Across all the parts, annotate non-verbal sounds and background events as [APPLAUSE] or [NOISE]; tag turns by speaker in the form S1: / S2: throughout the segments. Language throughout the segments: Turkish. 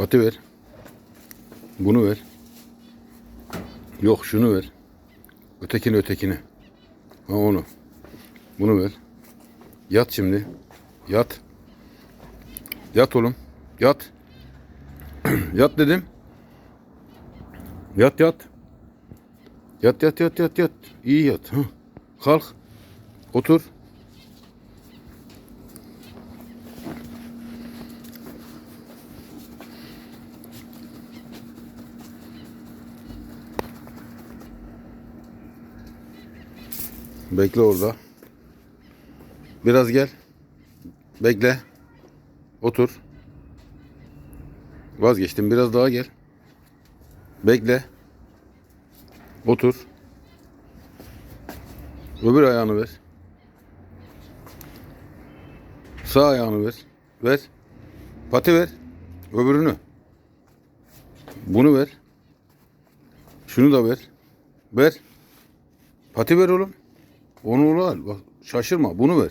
S1: Pati ver. Bunu ver. Yok şunu ver. Ötekini ötekini. Ha onu. Bunu ver. Yat şimdi. Yat. Yat oğlum. Yat. [CLEARS THROAT] yat dedim. Yat yat. Yat yat yat yat yat. İyi yat. Hı. Kalk. Otur. Bekle orada. Biraz gel. Bekle. Otur. Vazgeçtim. Biraz daha gel. Bekle. Otur. Öbür ayağını ver. Sağ ayağını ver. Ver. Pati ver. Öbürünü. Bunu ver. Şunu da ver. Ver. Pati ver oğlum. Onu al. Bak şaşırma. Bunu ver.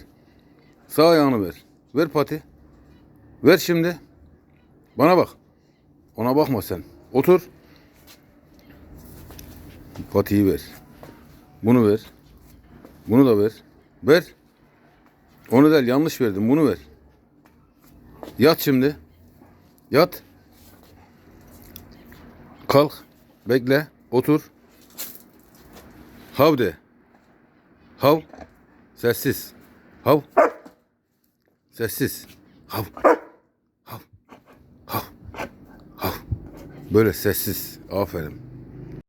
S1: Sağ ayağını ver. Ver pati. Ver şimdi. Bana bak. Ona bakma sen. Otur. Patiyi ver. Bunu ver. Bunu da ver. Ver. Onu del yanlış verdim. Bunu ver. Yat şimdi. Yat. Kalk. Bekle. Otur. Hav de. Hav. Sessiz. Hav. Sessiz. Hav. Hav. Hav. Hav. Böyle sessiz. Aferin.